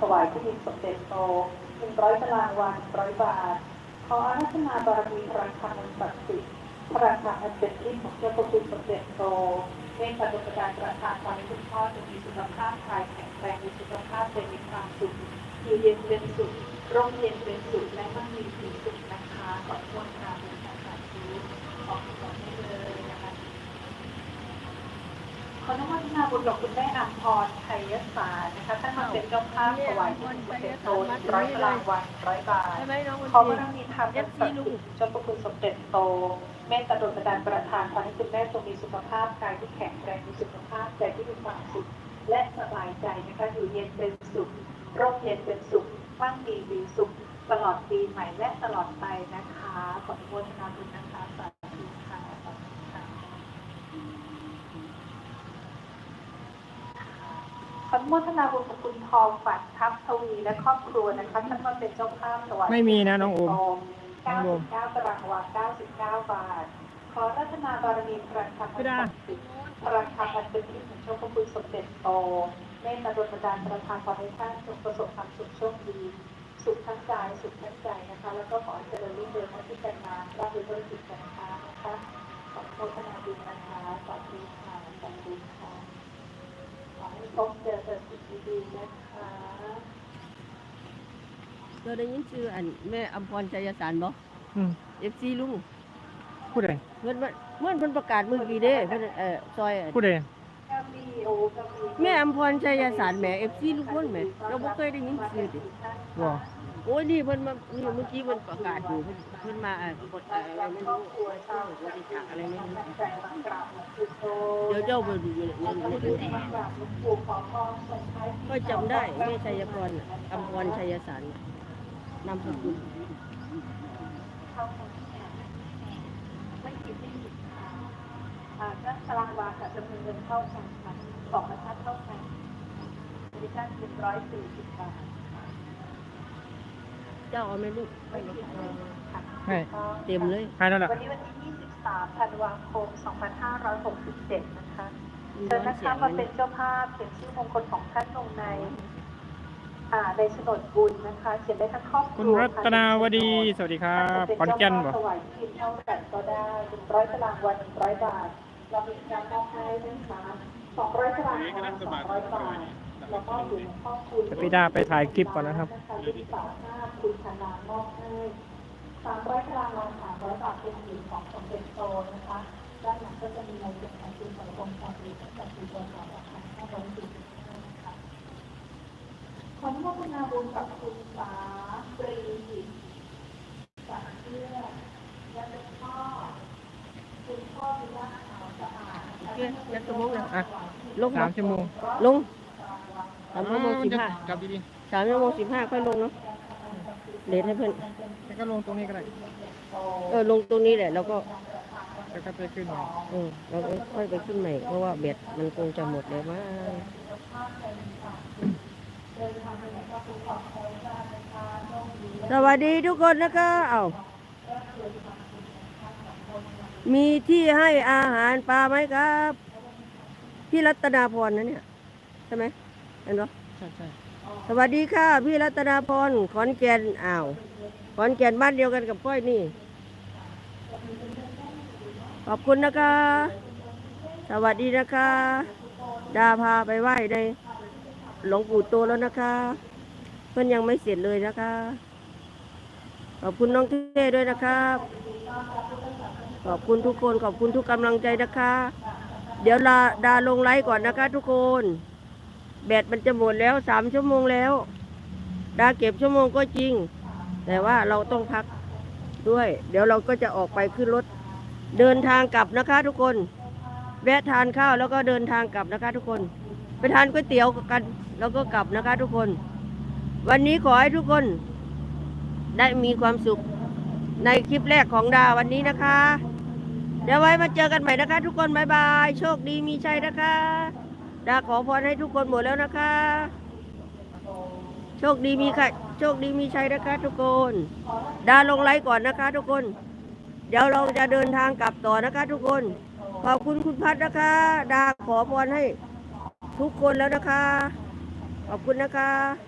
ถวายที่ดินสมเด็จโตเป็นร้อยตารางวา100บาท ขออาราธนาบารมีพระธรรมอันศักดิ์สิทธิ์พระธรรมอันเป็นที่ของเจ้าพระคุณสมเด็จโตเมตตาดุลการประทานความให้คุณพ่อจะมีสุขภาพกายแข็งแรงมีสุขภาพเป็นมีความสุขอยู่เย็นเป็นสุขร่มเย็นเป็นสุขและมั่งมีสีสุขนะคะขอบคุณค่ะเป็นการสาธุขอบคุณได้เลยนะคะ ข ออนุโมทนาบุญกับคุณแม่อัมพรไทยสารนะคะท่านมาเป็นเจ้าภาพถวายที่ดินสมเด็จโตร้อยตารางวันร้อยบาทใช่ไหมน้องวันขอบาดีรมีธรรมอันศักดิ์สิทธิ์เจ้าพระคุณสมเด็จโตเมตตาดลบันดาลประทานขอให้คุณแม่จงมีสุขภาพกายที่แข็งแรงมีสุขภาพใจที่มีความสุขและสบายใจนะคะอยู่เย็นเป็นสุขร่มเย็นเป็นสุขมั่งมีมีสุข ตลอดปีใหม่และตลอดไปนะคะขออนุโมทนาบุญนะคะสาธุค่ะขอบคุณค่ะ ขออนุโมทนาบุญกับคุณทองฝันทัพทวีและครอบครัวนะคะท่านมาเป็นเจ้าภาพถวายไม่มีนะน้องโอม99ตารางวา99 บาท ขอรัตนาบารมีพระธรรมไม่ได้ศักดิ์สิทธิ์พระธรรมอันเป็นที่ของเจ้าพระคุณสมเด็จโตเมตตาดลบันดาลประทานขอให้ท่านจงประสบความสุขโชคดี สุขทั้งกายสุขทั้งใจนะคะ แล้วก็ขอให้เจริญรุ่งเรืองในที่การงานร่ำรวยธุรกิจการค้านะคะขออนุโมทนาบุญนะคะสาธุค่ะสาธุค่ะขอให้พบเจอแต่สิ่ง ดีๆนะคะเราได้ยินชื่ออันแม่อมพรชัยสารบ่อืมเอฟซีลุงพูดอะไรเพิ่นว่าเมื่อเพิ่นประกาศเมื่อกี้เด้เพิ่นเอ่อซอยอันพูดอะไรแก้วมีโอก็มีแม่อมพรชัยสารแหมเอฟซีลุงพ้นแหมเราบ่เคยได้ยินชื่อติว่าโอ้ยนี่เพิ่นมานี่เมื่อกี้เพิ่นประกาศอยู่เพิ่นเพิ่นมาเอ่อกดอะไรไม่รู้บริจาคอะไรไม่รู้เดี๋ยวเจ้าไปดูในในในดูก็จำได้แม่ชัยพรน่ะอมพรชัยสารนามสกุลก็ตารางวาค่ะจำนวนเงินเท่ากันค่ะสองบรรทัดเท่ากันบริการเป็นร้อยสี่สิบบาท เจ้าเอาไหมลูกไม่คิดไม่ผิดค่ะไม่เต็มเลยให้แล้วล่ะวันนี้วันที่ 23 ธันวาคม 2567 นะคะมีเชิญร้อนนะเสียคะงมาไหมเป็นเจ้าภาพเขียนชื่อมงคลของท่านลงในอ่าในโฉนดบุญนะคะเขียนได้ทั้งครอบคคุณรัวรัตนาวดี สวัสดีครับขอนแก่นบ่ถวายที่ดินเท่ากันก็ได้100ตารางวัน100บาท เรามีการมอบให้นะคะ200ตารางวัน200บาท แล้วก็อยู่ในข้อคุณแต่พี่ดาไปถ่ายคลิปก่อนนะครับรุ่นสามห้าคุณธนามอบให้300ตารางวา300บาทเป็นสีของสมเด็จโตนะคะด้านหลังก็จะมีลายเซ็นของคุณสมพงษ์ชาตรีตั้งแต่ปีพศ2545นะคะขออนุโมทนาบุญกับคุณสาปรีสาเชื่อและเป็นพ่อคุณพ่อวิวัฒน์ขาวสะอาดโอเคยักสมองนะอะลงสามชั่วโมงลง สามชั่วโมงสิบห้าจับดีสามชั่วโมงสิบห้าค่อยลงเนาะเลทให้เพื่อนๆแล้วก็ลงตรงนี้ก็ได้เออลงตรงนี้แหละ แล้วก็แล้วก็ไปขึ้นมาเออเราก็ค่อยไปขึ้นใหม่เพราะว่าแบตมันคงจะหมดแล้วมั้งสวัสดีทุกคนนะคะเอามีที่ให้อาหารปลาไหมครับ พี่รัตนาพรนะเนี่ย ใช่ไหมเห็นปะใช่ใช่สวัสดีค่ะ พี่รัตนาพรขอนแก่นอ้าวขอนแก่นบ้านเดียวกันกับก้อยนี่ ขอบคุณนะคะ สวัสดีนะคะ ดาพาไปไหว้ในหลวงปู่โตแล้วนะคะ เพื่อนยังไม่เสร็จเลยนะคะ ขอบคุณน้องเท่ด้วยนะครับ ขอบคุณทุกคนขอบคุณทุกกำลังใจนะคะ เดี๋ยวลาดาลงไลฟ์ก่อนนะคะทุกคน แบตมันจะหมดแล้วสามชั่วโมงแล้ว ดาเก็บชั่วโมงก็จริง แต่ว่าเราต้องพักด้วย เดี๋ยวเราก็จะออกไปขึ้นรถ เดินทางกลับนะคะทุกคน แวะทานข้าวแล้วก็เดินทางกลับนะคะทุกคน ไปทานก๋วยเตี๋ยวกัน แล้วก็กลับนะคะทุกคน วันนี้ขอให้ทุกคน ได้มีความสุขในคลิปแรกของดาวันนี้นะคะ เดี๋ยวไว้มาเจอกันใหม่นะคะ ทุกคน บ๊ายบาย โชคดีมีชัยนะคะ ดาขอพรให้ทุกคนหมดแล้วนะคะ โชคดีมีค่ะ โชคดีมีชัยนะคะ ทุกคน ดาลงไลฟ์ก่อนนะคะ ทุกคน เดี๋ยวเราจะเดินทางกลับต่อนะคะ ทุกคน ขอบคุณคุณพัฒนะคะ ดาขอพรให้ทุกคนแล้วนะคะ ขอบคุณนะคะ